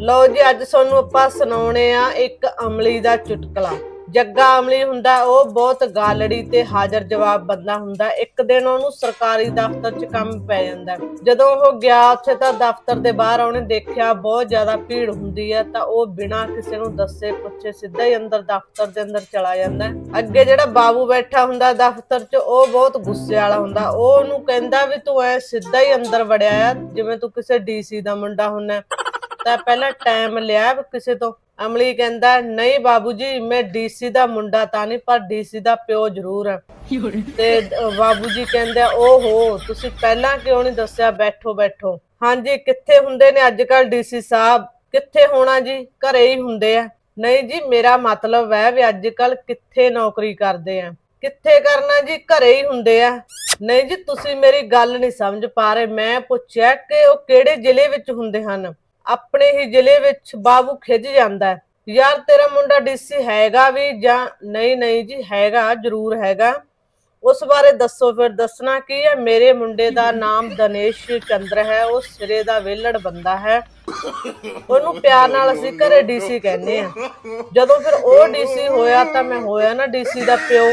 ਲਓ ਜੀ, ਅੱਜ ਤੁਹਾਨੂੰ ਆਪਾਂ ਸੁਣਾਉਣੇ ਆ ਇੱਕ ਅਮਲੀ ਦਾ ਚੁਟਕਲਾ। ਜੱਗਾ ਅਮਲੀ ਹੁੰਦਾ, ਉਹ ਬਹੁਤ ਗਾਲੜੀ ਤੇ ਹਾਜ਼ਰ ਜਵਾਬ ਬੰਦਾ ਹੁੰਦਾ। ਇੱਕ ਦਿਨ ਉਹਨੂੰ ਸਰਕਾਰੀ ਦਫ਼ਤਰ 'ਚ ਕੰਮ ਪੈ ਜਾਂਦਾ। ਜਦੋਂ ਉਹ ਗਿਆ ਉੱਥੇ ਤਾਂ ਦਫ਼ਤਰ ਦੇ ਬਾਹਰ ਉਹਨੇ ਦੇਖਿਆ ਬਹੁਤ ਜ਼ਿਆਦਾ ਭੀੜ ਹੁੰਦੀ ਹੈ, ਤਾਂ ਉਹ ਬਿਨਾਂ ਕਿਸੇ ਨੂੰ ਦੱਸੇ ਪੁੱਛੇ ਸਿੱਧਾ ਹੀ ਅੰਦਰ ਦਫ਼ਤਰ ਦੇ ਅੰਦਰ ਚਲਾ ਜਾਂਦਾ। ਅੱਗੇ ਜਿਹੜਾ ਬਾਬੂ ਬੈਠਾ ਹੁੰਦਾ ਦਫ਼ਤਰ 'ਚ, ਉਹ ਬਹੁਤ ਗੁੱਸੇ ਵਾਲਾ ਹੁੰਦਾ। ਉਹ ਉਹਨੂੰ ਕਹਿੰਦਾ ਵੀ ਤੂੰ ਐ ਸਿੱਧਾ ਹੀ ਅੰਦਰ ਵੜਿਆ ਆ, ਜਿਵੇਂ ਤੂੰ ਕਿਸੇ ਡੀਸੀ ਦਾ ਮੁੰਡਾ ਹੁੰਨਾ। ਤਾਂ ਪਹਿਲਾਂ ਟਾਈਮ ਲਿਆ ਵੀ ਕਿਸੇ ਤੋਂ। ਅਮਲੀ ਕਹਿੰਦਾ, ਨਹੀਂ ਬਾਬੂ ਜੀ ਮੈਂ ਡੀਸੀ ਦਾ ਮੁੰਡਾ ਤਾਂ ਨਹੀਂ, ਪਰ ਡੀਸੀ ਦਾ ਪਿਓ ਜ਼ਰੂਰ ਹੈ ਤੇ ਬਾਬੂ ਜੀ ਕਹਿੰਦੇ, ਓਹੋ, ਤੁਸੀਂ ਪਹਿਲਾਂ ਕਿਉਂ ਨਹੀਂ ਦੱਸਿਆ? ਬੈਠੋ ਬੈਠੋ। ਹਾਂਜੀ, ਕਿੱਥੇ ਹੁੰਦੇ ਨੇ ਅੱਜ ਕੱਲ ਡੀਸੀ ਸਾਹਿਬ? ਕਿੱਥੇ ਹੋਣਾ ਜੀ? ਘਰੇ ਹੀ ਹੁੰਦੇ ਆ। ਨਹੀਂ ਜੀ, ਮੇਰਾ ਮਤਲਬ ਹੈ ਵੀ ਅੱਜ ਕੱਲ ਕਿੱਥੇ ਨੌਕਰੀ ਕਰਦੇ ਆ। ਕਿੱਥੇ ਕਰਨਾ ਜੀ? ਘਰੇ ਹੀ ਹੁੰਦੇ ਆ। ਨਹੀਂ ਜੀ, ਤੁਸੀਂ ਮੇਰੀ ਗੱਲ ਨਹੀਂ ਸਮਝ ਪਾ ਰਹੇ। ਮੈਂ ਪੁੱਛਿਆ ਕਿ ਉਹ ਕਿਹੜੇ ਜ਼ਿਲ੍ਹੇ ਵਿੱਚ ਹੁੰਦੇ ਹਨ? ਆਪਣੇ ਹੀ ਜ਼ਿਲ੍ਹੇ ਵਿੱਚ ਬਾਬੂ ਖਿੱਚ ਜਾਂਦਾ ਹੈ। ਯਾਰ, ਤੇਰਾ ਮੁੰਡਾ ਡੀਸੀ ਹੈਗਾ ਵੀ ਜਾਂ ਨਹੀਂ ਨਹੀਂ ਜੀ, ਹੈਗਾ, ਜ਼ਰੂਰ ਹੈਗਾ। ਉਸ ਬਾਰੇ ਦੱਸੋ ਫਿਰ, ਦੱਸਣਾ ਕੀ ਹੈ? ਮੇਰੇ ਮੁੰਡੇ ਦਾ ਨਾਮ ਦਨੇਸ਼ ਚੰਦਰ ਹੈ। ਉਹ ਸਿਰੇ ਦਾ ਵੇਲੜ ਬੰਦਾ ਹੈ। ਉਹਨੂੰ ਪਿਆਰ ਨਾਲ ਅਸੀਂ ਘਰੇ ਡੀਸੀ ਕਹਿੰਦੇ ਆ ਜਦੋਂ ਫਿਰ ਉਹ ਡੀਸੀ ਹੋਇਆ ਤਾਂ ਮੈਂ ਹੋਇਆ ਨਾ ਡੀਸੀ ਦਾ ਪਿਓ।